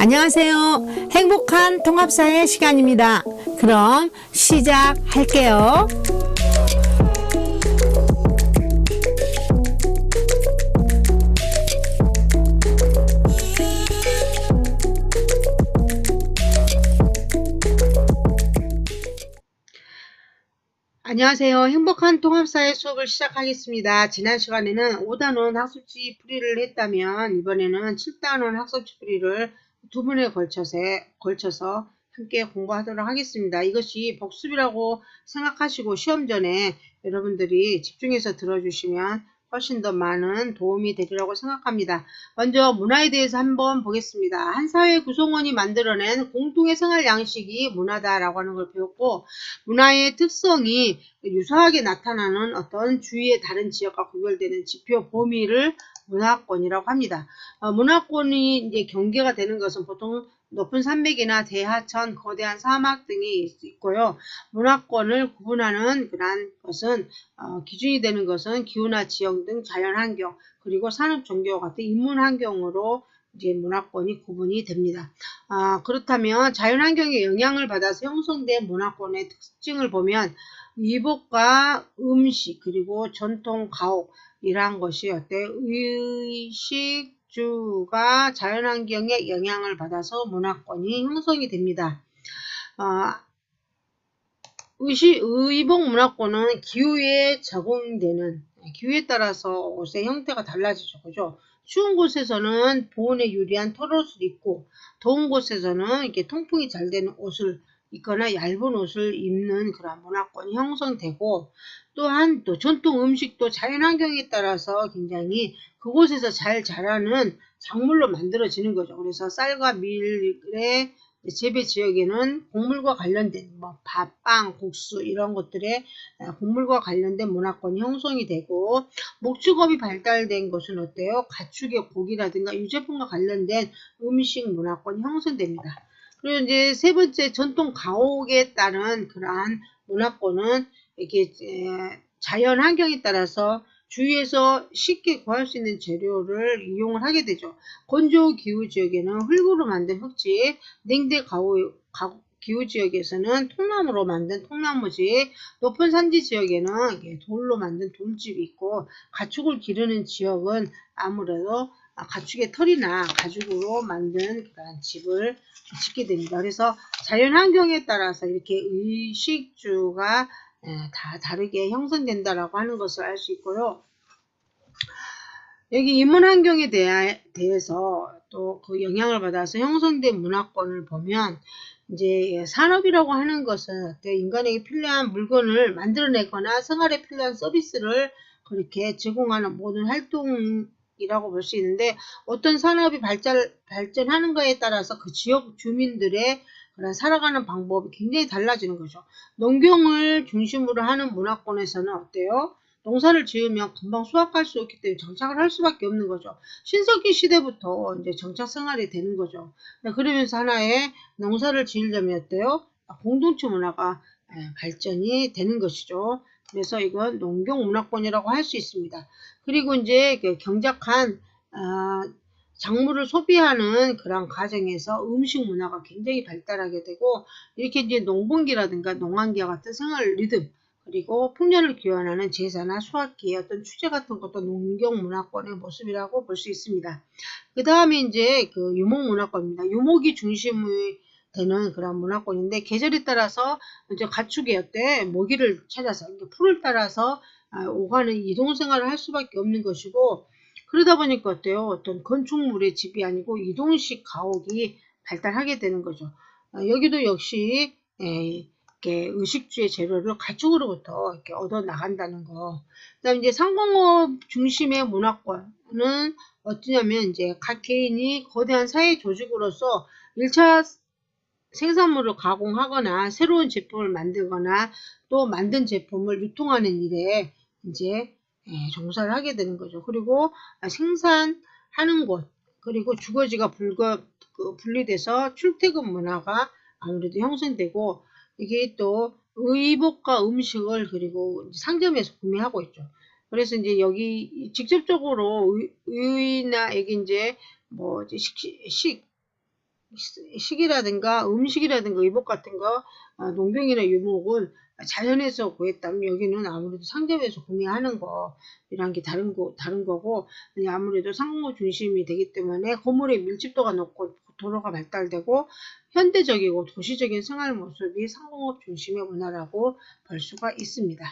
안녕하세요. 행복한 통합사의 시간입니다. 그럼 시작할게요. 안녕하세요. 행복한 통합사의 수업을 시작하겠습니다. 지난 시간에는 5단원 학습지 풀이를 했다면 이번에는 7단원 학습지 풀이를 두 번에 걸쳐서, 걸쳐서 함께 공부하도록 하겠습니다. 이것이 복습이라고 생각하시고 시험 전에 여러분들이 집중해서 들어주시면 훨씬 더 많은 도움이 되리라고 생각합니다. 먼저 문화에 대해서 한번 보겠습니다. 한 사회 구성원이 만들어낸 공통의 생활 양식이 문화다라고 하는 걸 배웠고 문화의 특성이 유사하게 나타나는 어떤 주위의 다른 지역과 구별되는 지표 범위를 문화권이라고 합니다. 어, 문화권이 이제 경계가 되는 것은 보통 높은 산맥이나 대하천, 거대한 사막 등이 있고요. 문화권을 구분하는 그러한 것은 어, 기준이 되는 것은 기후나 지형 등 자연 환경 그리고 산업 종교와 같은 인문 환경으로 이제 문화권이 구분이 됩니다. 아, 그렇다면 자연 환경의 영향을 받아서 형성된 문화권의 특징을 보면 위복과 음식 그리고 전통 가옥 이러한 것이 어때 의식주가 자연환경에 영향을 받아서 문화권이 형성이 됩니다. 어, 의식, 의복 문화권은 기후에 적응되는 기후에 따라서 옷의 형태가 달라지죠. 그죠? 추운 곳에서는 보온에 유리한 털옷을 입고 더운 곳에서는 이렇게 통풍이 잘 되는 옷을 입거나 얇은 옷을 입는 그런 문화권이 형성되고 또한 또 전통 음식도 자연환경에 따라서 굉장히 그곳에서 잘 자라는 작물로 만들어지는 거죠. 그래서 쌀과 밀의 재배 지역에는 곡물과 관련된 뭐 밥, 빵, 국수 이런 것들의 곡물과 관련된 문화권이 형성이 되고 목축업이 발달된 것은 어때요? 가축의 고기라든가 유제품과 관련된 음식 문화권이 형성됩니다. 그리고 이제 세 번째 전통 가옥에 따른 그러한 문화권은 이렇게 자연 환경에 따라서 주위에서 쉽게 구할 수 있는 재료를 이용을 하게 되죠. 건조 기후 지역에는 흙으로 만든 흙집, 냉대 가옥, 기후 지역에서는 통나무로 만든 통나무집, 높은 산지 지역에는 돌로 만든 돌집이 있고 가축을 기르는 지역은 아무래도 가축의 털이나 가죽으로 만든 그런 집을 짓게 됩니다. 그래서 자연 환경에 따라서 이렇게 의식주가 다 다르게 형성된다라고 하는 것을 알 수 있고요. 여기 인문 환경에 대해서 또 그 영향을 받아서 형성된 문화권을 보면 이제 산업이라고 하는 것은 인간에게 필요한 물건을 만들어내거나 생활에 필요한 서비스를 그렇게 제공하는 모든 활동 이라고 볼 수 있는데 어떤 산업이 발전, 발전하는 거에 따라서 그 지역 주민들의 그런 살아가는 방법이 굉장히 달라지는 거죠. 농경을 중심으로 하는 문화권에서는 어때요? 농사를 지으면 금방 수확할 수 없기 때문에 정착을 할 수밖에 없는 거죠. 신석기 시대부터 이제 정착 생활이 되는 거죠. 그러면서 하나의 농사를 지으려면 어때요? 공동체 문화가 발전이 되는 것이죠. 그래서 이건 농경 문화권이라고 할 수 있습니다. 그리고 이제 그 경작한 어, 작물을 소비하는 그런 과정에서 음식 문화가 굉장히 발달하게 되고 이렇게 이제 농번기라든가 농한기와 같은 생활 리듬 그리고 풍년을 기원하는 제사나 수학기의 어떤 추제 같은 것도 농경 문화권의 모습이라고 볼 수 있습니다. 그 다음에 이제 그 유목 문화권입니다. 유목이 중심의 되는 그런 문화권인데 계절에 따라서 이제 가축의 어때 먹이를 찾아서 풀을 따라서 아, 오가는 이동 생활을 할 수밖에 없는 것이고 그러다 보니까 어때요? 어떤 건축물의 집이 아니고 이동식 가옥이 발달하게 되는 거죠. 아, 여기도 역시 에, 이렇게 의식주의 재료를 가축으로부터 이렇게 얻어 나간다는 거. 그다음 이제 상공업 중심의 문화권은 어떠냐면 이제 각 개인이 거대한 사회 조직으로서 1차 생산물을 가공하거나 새로운 제품을 만들거나 또 만든 제품을 유통하는 일에 이제 예, 종사를 하게 되는 거죠. 그리고 생산하는 곳 그리고 주거지가 불거, 그 분리돼서 출퇴근 문화가 아무래도 형성되고 이게 또 의복과 음식을 그리고 상점에서 구매하고 있죠. 그래서 이제 여기 직접적으로 의, 의나 여기 이제 뭐 식, 식 시- 식이라든가 음식이라든가 의복 같은 거 어, 농경이나 유목은 자연에서 구했다면 여기는 아무래도 상점에서 구매하는 거 이런 게 다른 거 다른 거고 아무래도 상공업 중심이 되기 때문에 건물의 밀집도가 높고 도로가 발달되고 현대적이고 도시적인 생활 모습이 상공업 중심의 문화라고 볼 수가 있습니다.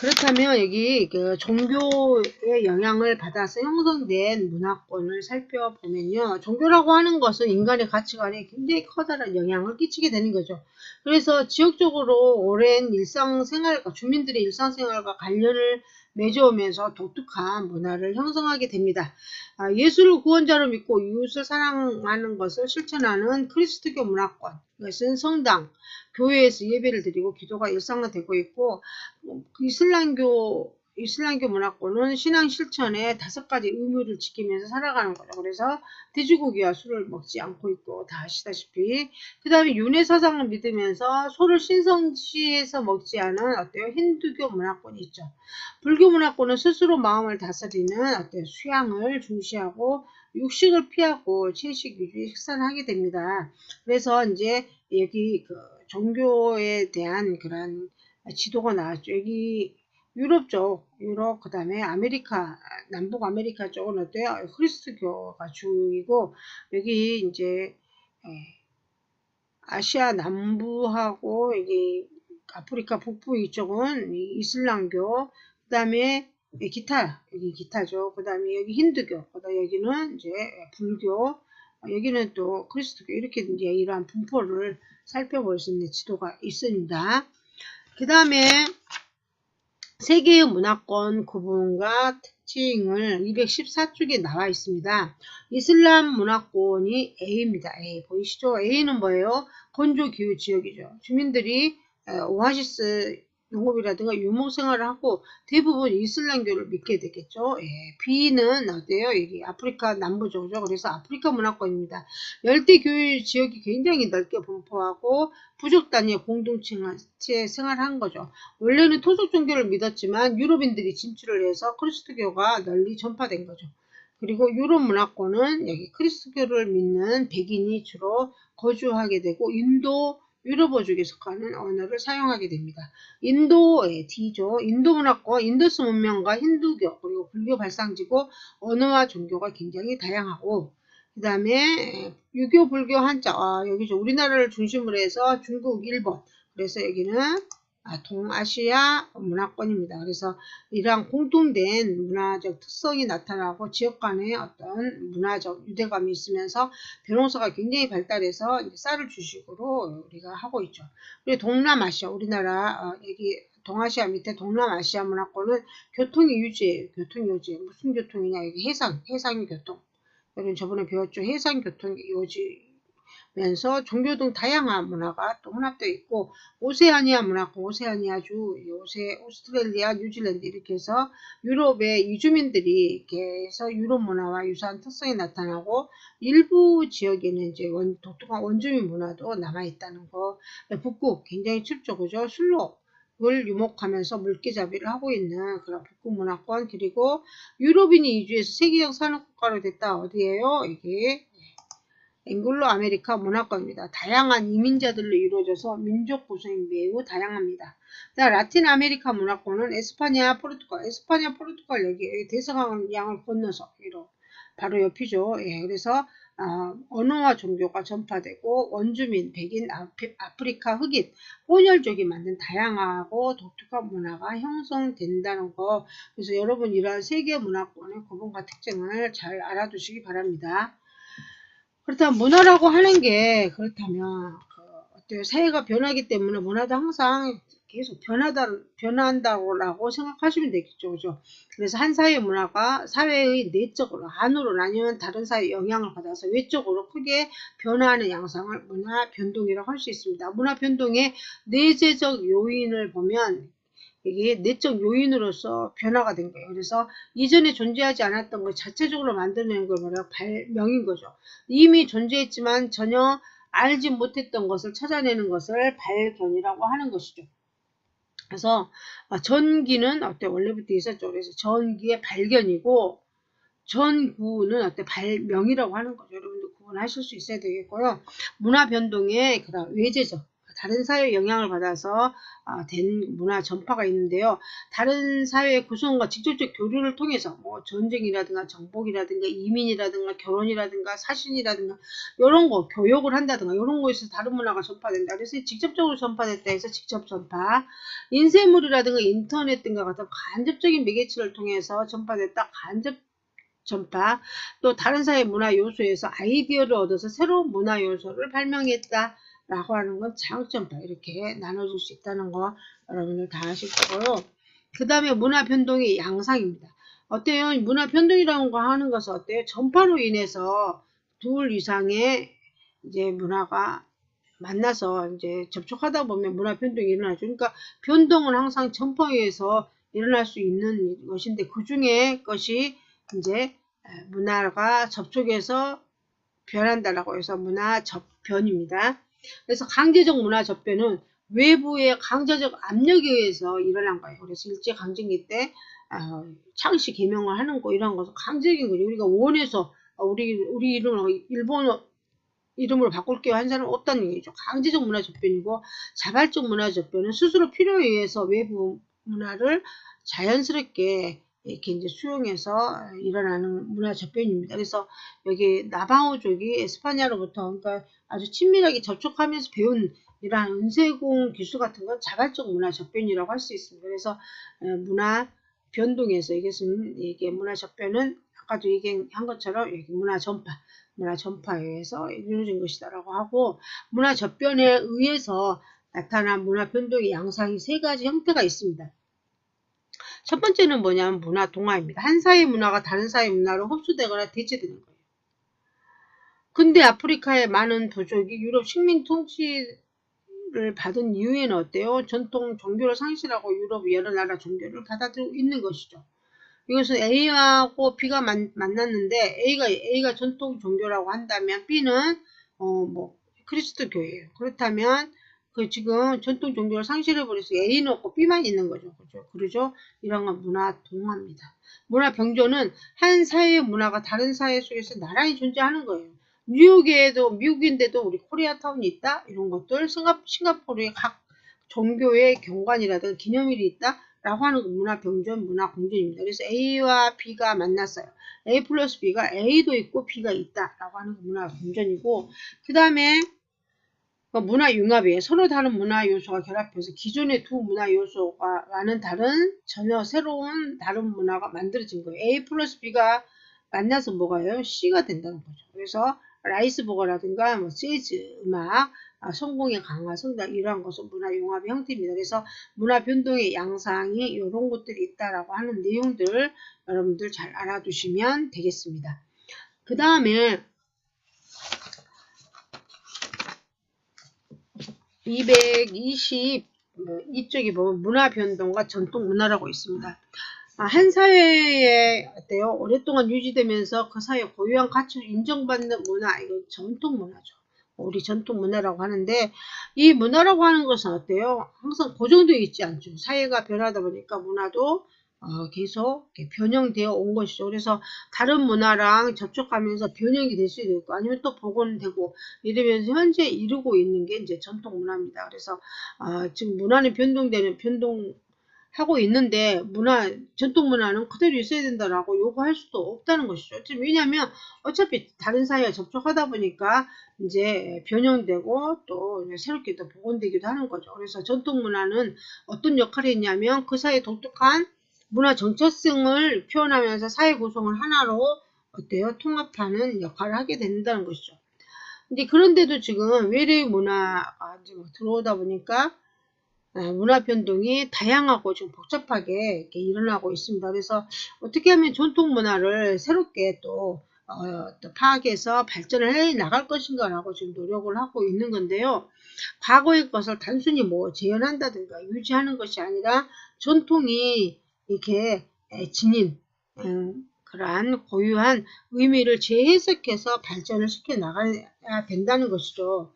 그렇다면 여기 그 종교의 영향을 받아서 형성된 문화권을 살펴보면요. 종교라고 하는 것은 인간의 가치관에 굉장히 커다란 영향을 끼치게 되는 거죠. 그래서 지역적으로 오랜 일상생활과 주민들의 일상생활과 관련을 맺어오면서 독특한 문화를 형성하게 됩니다. 아, 예수를 구원자로 믿고 이웃을 사랑하는 것을 실천하는 크리스트교 문화권, 이것은 성당, 교회에서 예배를 드리고 기도가 일상화되고 있고 뭐, 이슬람교 이슬람교 문화권은 신앙 실천에 다섯 가지 의무를 지키면서 살아가는 거죠. 그래서 돼지고기와 술을 먹지 않고 있고 다 아시다시피 그 다음에 윤회 사상을 믿으면서 소를 신성시에서 먹지 않은 어때요? 힌두교 문화권이 있죠. 불교 문화권은 스스로 마음을 다스리는 어때요? 수양을 중시하고 육식을 피하고 채식 위주의 식사를 하게 됩니다. 그래서 이제 여기 그 종교에 대한 그런 지도가 나왔죠. 여기 유럽 쪽, 유럽, 그 다음에 아메리카, 남북 아메리카 쪽은 어때요? 크리스트교가 주이고, 여기 이제, 아시아 남부하고, 여기 아프리카 북부 이쪽은 이슬람교, 그 다음에 기타, 여기 기타죠. 그 다음에 여기 힌두교, 그 다음에 여기는 이제 불교, 여기는 또 크리스트교, 이렇게 이제 이러한 분포를 살펴볼 수 있는 지도가 있습니다. 그 다음에 세계의 문화권 구분과 특징을 214쪽에 나와 있습니다. 이슬람 문화권이 A입니다. A 보이시죠? A는 뭐예요? 건조 기후 지역이죠. 주민들이 오아시스 농업이라든가 유목 생활을 하고 대부분 이슬람교를 믿게 되겠죠. 예, B는 어때요? 여기 아프리카 남부쪽이죠. 그래서 아프리카 문화권입니다. 열대 교육 지역이 굉장히 넓게 분포하고 부족 단위의 공동체 생활한 거죠. 원래는 토속 종교를 믿었지만 유럽인들이 진출을 해서 크리스트교가 널리 전파된 거죠. 그리고 유럽 문화권은 여기 크리스트교를 믿는 백인이 주로 거주하게 되고 인도 유럽어족에 속하는 언어를 사용하게 됩니다. 인도의 D죠. 인도 문화권, 인도스 문명과 힌두교, 그리고 불교 발상지고 언어와 종교가 굉장히 다양하고 그 다음에 유교, 불교, 한자, 아, 여기죠. 우리나라를 중심으로 해서 중국, 일본, 그래서 여기는 아, 동아시아 문화권입니다. 그래서 이러한 공통된 문화적 특성이 나타나고 지역 간의 어떤 문화적 유대감이 있으면서 변호사가 굉장히 발달해서 쌀을 주식으로 우리가 하고 있죠. 그리고 동남아시아, 우리나라 어, 여기 동아시아 밑에 동남아시아 문화권은 교통이 유지예요. 교통 유지. 무슨 교통이냐? 여기 해상, 해상 교통. 여러분 저번에 배웠죠. 해상 교통 유지 면서 종교 등 다양한 문화가 또 혼합되어 있고 오세아니아 문화권, 오세아니아주, 요새 오스트레일리아, 뉴질랜드 이렇게 해서 유럽의 이주민들이 이렇게 해서 유럽 문화와 유사한 특성이 나타나고 일부 지역에는 이제 원, 독특한 원주민 문화도 남아 있다는 거. 북극 굉장히 춥죠, 그죠? 술록 을 유목하면서 물개잡이를 하고 있는 그런 북극 문화권 그리고 유럽인이 이주해서 세계적 산업 국가로 됐다 어디에요? 이게 앵글로 아메리카 문화권입니다. 다양한 이민자들로 이루어져서 민족 구성이 매우 다양합니다. 자, 라틴 아메리카 문화권은 에스파냐, 포르투갈, 에스파냐, 포르투갈 여기 대서강양을 건너서 이로 바로 옆이죠. 예, 그래서 어, 언어와 종교가 전파되고 원주민, 백인, 아프리카 흑인, 혼혈족이 만든 다양하고 독특한 문화가 형성된다는 거. 그래서 여러분 이러한 세계 문화권의 구분과 특징을 잘 알아두시기 바랍니다. 그렇다면 문화라고 하는 게 그렇다면 그 어때요? 사회가 변하기 때문에 문화도 항상 계속 변하다 변한다고 생각하시면 되겠죠, 그죠? 그래서 한 사회의 문화가 사회의 내적으로 안으로 나뉘면 다른 사회의 영향을 받아서 외적으로 크게 변화하는 양상을 문화 변동이라고 할 수 있습니다. 문화 변동의 내재적 요인을 보면 이게 내적 요인으로서 변화가 된 거예요. 그래서 이전에 존재하지 않았던 걸 자체적으로 만들어낸 걸 뭐라고 발명인 거죠. 이미 존재했지만 전혀 알지 못했던 것을 찾아내는 것을 발견이라고 하는 것이죠. 그래서 아, 전기는 어때 원래부터 있었죠. 그래서 전기의 발견이고 전구는 어때 발명이라고 하는 거죠. 여러분들 구분하실 수 있어야 되겠고요. 문화 변동의 그다음 외제죠. 다른 사회의 영향을 받아서 아, 된 문화 전파가 있는데요. 다른 사회의 구성과 직접적 교류를 통해서 뭐 전쟁이라든가 정복이라든가 이민이라든가 결혼이라든가 사신이라든가 이런 거 교육을 한다든가 이런 거에서 다른 문화가 전파된다. 그래서 직접적으로 전파됐다 해서 직접 전파 인쇄물이라든가 인터넷 등과 같은 간접적인 매개체를 통해서 전파됐다. 간접 전파 또 다른 사회 문화 요소에서 아이디어를 얻어서 새로운 문화 요소를 발명했다. 라고 하는 건 자극전파 이렇게 나눠줄 수 있다는 거 여러분들 다 아실 거고요. 그 다음에 문화 변동의 양상입니다. 어때요? 문화 변동이라는 거 하는 것은 어때요? 전파로 인해서 둘 이상의 이제 문화가 만나서 이제 접촉하다 보면 문화 변동이 일어나죠. 그러니까 변동은 항상 전파에 의해서 일어날 수 있는 것인데 그 중에 것이 이제 문화가 접촉해서 변한다라고 해서 문화 접변입니다. 그래서 강제적 문화 접변은 외부의 강제적 압력에 의해서 일어난 거예요. 그래서 일제 강점기 때 어, 창씨 개명을 하는 거 이런 것은 강제적인 거죠. 우리가 원해서 어, 우리 우리 이름을 일본어 이름으로 바꿀게요 한 사람은 없다는 얘기죠. 강제적 문화 접변이고 자발적 문화 접변은 스스로 필요에 의해서 외부 문화를 자연스럽게 이렇게 이제 수용해서 일어나는 문화 접변입니다. 그래서 여기 나방호족이 에스파냐로부터 그러니까 아주 친밀하게 접촉하면서 배운 이러한 은세공 기술 같은 건 자발적 문화 접변이라고 할 수 있습니다. 그래서 문화 변동에서 이것은 이게 문화 접변은 아까도 얘기한 것처럼 문화 전파, 문화 전파에 의해서 이루어진 것이다라고 하고 문화 접변에 의해서 나타난 문화 변동의 양상이 세 가지 형태가 있습니다. 첫 번째는 뭐냐면 문화 동화입니다. 한 사회 문화가 다른 사회 문화로 흡수되거나 대체되는 거예요. 근데 아프리카의 많은 부족이 유럽 식민 통치를 받은 이유에는 어때요? 전통 종교를 상실하고 유럽 여러 나라 종교를 받아들이고 있는 것이죠. 이것은 A하고 B가 만, 만났는데 A가 A가 전통 종교라고 한다면 B는 어 뭐 크리스도 교예요. 그렇다면 그 지금 전통 종교를 상실해버려서 A는 없고 B만 있는 거죠. 그죠? 그러죠? 이런 건 문화 동화입니다. 문화 병조는 한 사회의 문화가 다른 사회 속에서 나란히 존재하는 거예요. 뉴욕에도 미국인데도 우리 코리아타운이 있다 이런 것들 싱가, 싱가포르의 각 종교의 경관이라든 기념일이 있다 라고 하는 문화 병전 문화 공존입니다. 그래서 A와 B가 만났어요. A 플러스 B가 A도 있고 B가 있다 라고 하는 문화 공존이고 그 다음에 그러니까 문화 융합이에요. 서로 다른 문화 요소가 결합해서 기존의 두 문화 요소가와는 다른 전혀 새로운 다른 문화가 만들어진 거예요. A 플러스 B가 만나서 뭐가요? C가 된다는 거죠. 그래서 라이스버거라든가 뭐 재즈 음악, 아, 성공의 강화, 성장 이러한 것은 문화 융합의 형태입니다. 그래서 문화 변동의 양상이 이런 것들이 있다라고 하는 내용들 여러분들 잘 알아두시면 되겠습니다. 그 다음에 220 이쪽에 보면 문화 변동과 전통 문화라고 있습니다. 아, 한 사회에 어때요? 오랫동안 유지되면서 그 사회 고유한 가치를 인정받는 문화, 이거 전통 문화죠. 우리 전통 문화라고 하는데 이 문화라고 하는 것은 어때요? 항상 고정되어 있지 않죠. 사회가 변하다 보니까 문화도 어, 계속 변형되어 온 것이죠. 그래서 다른 문화랑 접촉하면서 변형이 될 수도 있고 아니면 또 복원되고 이러면서 현재 이루고 있는 게 이제 전통 문화입니다. 그래서 어, 지금 문화는 변동되는 변동 하고 있는데 문화 전통 문화는 그대로 있어야 된다라고 요구할 수도 없다는 것이죠. 왜냐하면 어차피 다른 사회와 접촉하다 보니까 이제 변형되고 또 새롭게 또 복원되기도 하는 거죠. 그래서 전통 문화는 어떤 역할이 있냐면 그 사회 독특한 문화 정체성을 표현하면서 사회 구성을 하나로 어때요? 통합하는 역할을 하게 된다는 것이죠. 근데 그런데도 지금 외래 문화가 들어오다 보니까 아, 문화 변동이 다양하고 좀 복잡하게 일어나고 있습니다. 그래서 어떻게 하면 전통 문화를 새롭게 또, 어, 또 파악해서 발전을 해 나갈 것인가라고 지금 노력을 하고 있는 건데요. 과거의 것을 단순히 뭐 재현한다든가 유지하는 것이 아니라 전통이 이렇게 지닌 음, 그러한 고유한 의미를 재해석해서 발전을 시켜 나가야 된다는 것이죠.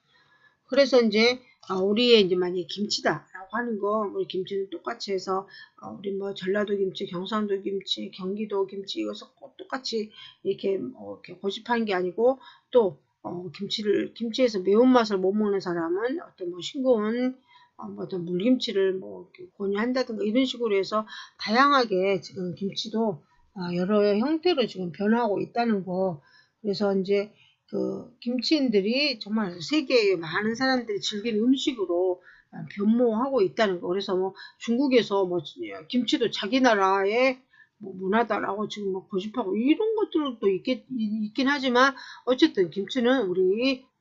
그래서 이제 어, 우리의 이제 만약에 김치다라고 하는 거 우리 김치는 똑같이 해서 어, 우리 뭐 전라도 김치, 경상도 김치, 경기도 김치 이것을 똑같이 이렇게, 어, 이렇게 고집하는 게 아니고 또 어, 김치를 김치에서 매운맛을 못 먹는 사람은 어떤 뭐 싱거운 어, 뭐 어떤 물김치를 뭐 권유한다든가 이런 식으로 해서 다양하게 지금 김치도 어, 여러 형태로 지금 변하고 있다는 거. 그래서 이제 그 김치인들이 정말 세계에 많은 사람들이 즐기는 음식으로 어, 변모하고 있다는 거. 그래서 뭐 중국에서 뭐 김치도 자기 나라의 뭐 문화다라고 지금 뭐 고집하고 이런 것들도 있겠, 있긴 하지만 어쨌든 김치는 우리 어,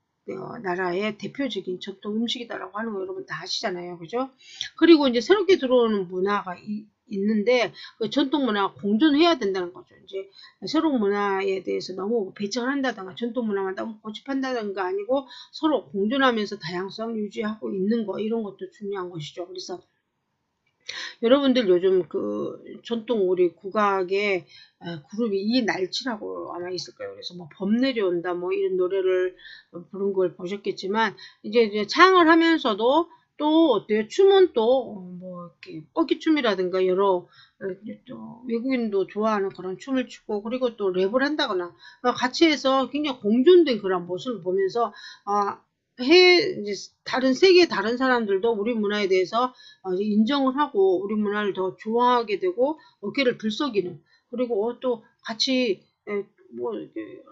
나라의 대표적인 전통 음식이다라고 하는 거 여러분 다 아시잖아요. 그죠? 그리고 이제 새롭게 들어오는 문화가 이- 있는데 그 전통 문화가 공존해야 된다는 거죠. 이제 새로운 문화에 대해서 너무 배척을 한다든가 전통 문화만 너무 고집한다든가 아니고 서로 공존하면서 다양성 유지하고 있는 거 이런 것도 중요한 것이죠. 그래서 여러분들 요즘 그 전통 우리 국악의 에, 그룹이 이 날치라고 아마 있을 거예요. 그래서 뭐 범 내려온다 뭐 이런 노래를 부른 걸 보셨겠지만 이제 이제 창을 하면서도 또 어때요? 춤은 또 뭐 이렇게 뻐기 춤이라든가 여러 어, 또 외국인도 좋아하는 그런 춤을 추고 그리고 또 랩을 한다거나 같이 해서 굉장히 공존된 그런 모습을 보면서 아 해, 다른 세계 다른 사람들도 우리 문화에 대해서 어, 인정을 하고 우리 문화를 더 좋아하게 되고 어깨를 들썩이는 그리고 어, 또 같이 에, 뭐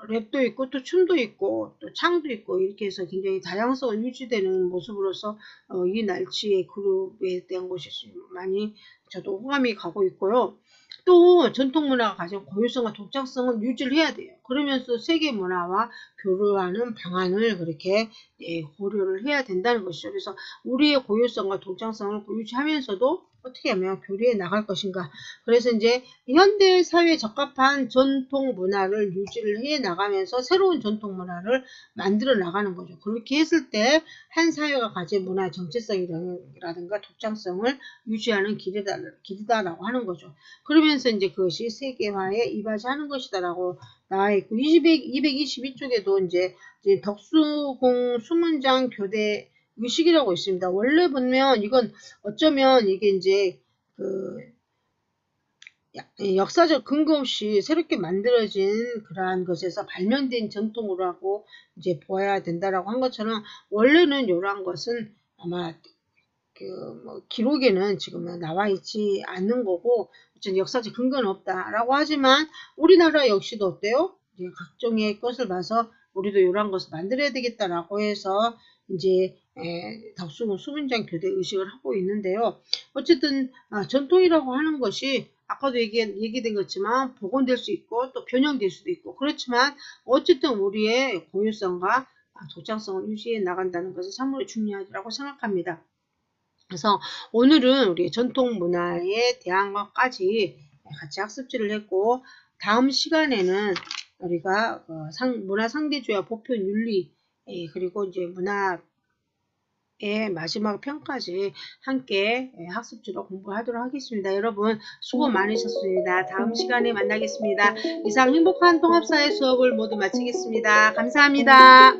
랩도 있고 또 춤도 있고 또 창도 있고 이렇게 해서 굉장히 다양성을 유지되는 모습으로서 어, 이 날치의 그룹에 대한 것이 많이 저도 호감이 가고 있고요. 또 전통 문화가 가진 고유성과 독창성을 유지를 해야 돼요. 그러면서 세계 문화와 교류하는 방안을 그렇게 예, 고려를 해야 된다는 것이죠. 그래서 우리의 고유성과 독창성을 유지하면서도 어떻게 하면 교류해 나갈 것인가. 그래서 이제 현대 사회에 적합한 전통 문화를 유지를 해 나가면서 새로운 전통 문화를 만들어 나가는 거죠. 그렇게 했을 때 한 사회가 가진 문화 정체성이라든가 독창성을 유지하는 길이다, 길이다라고 하는 거죠. 그러면서 이제 그것이 세계화에 이바지하는 것이다라고 나와 있고 20, 222쪽에도 이제, 덕수공 수문장 교대 의식이라고 있습니다. 원래 보면 이건 어쩌면 이게 이제 그 역사적 근거 없이 새롭게 만들어진 그러한 것에서 발명된 전통으로 하고 이제 보아야 된다라고 한 것처럼 원래는 이러한 것은 아마 그 뭐 기록에는 지금 나와 있지 않는 거고 어쨌든 역사적 근거는 없다라고 하지만 우리나라 역시도 어때요? 각종의 것을 봐서 우리도 이러한 것을 만들어야 되겠다라고 해서 이제 에, 덕수궁 수문장 교대 의식을 하고 있는데요. 어쨌든 아, 전통이라고 하는 것이 아까도 얘기, 얘기된 것지만 복원될 수 있고 또 변형될 수도 있고 그렇지만 어쨌든 우리의 고유성과 독창성을 유지해 나간다는 것은 참으로 중요하다고 생각합니다. 그래서 오늘은 우리 전통 문화에 대한 것까지 같이 학습지를 했고 다음 시간에는 우리가 어, 상, 문화 상대주의 보편 윤리 예, 그리고 이제 문화의 마지막 편까지 함께 예, 학습지로 공부하도록 하겠습니다. 여러분 수고 많으셨습니다. 다음 시간에 만나겠습니다. 이상 행복한 통합사회 수업을 모두 마치겠습니다. 감사합니다.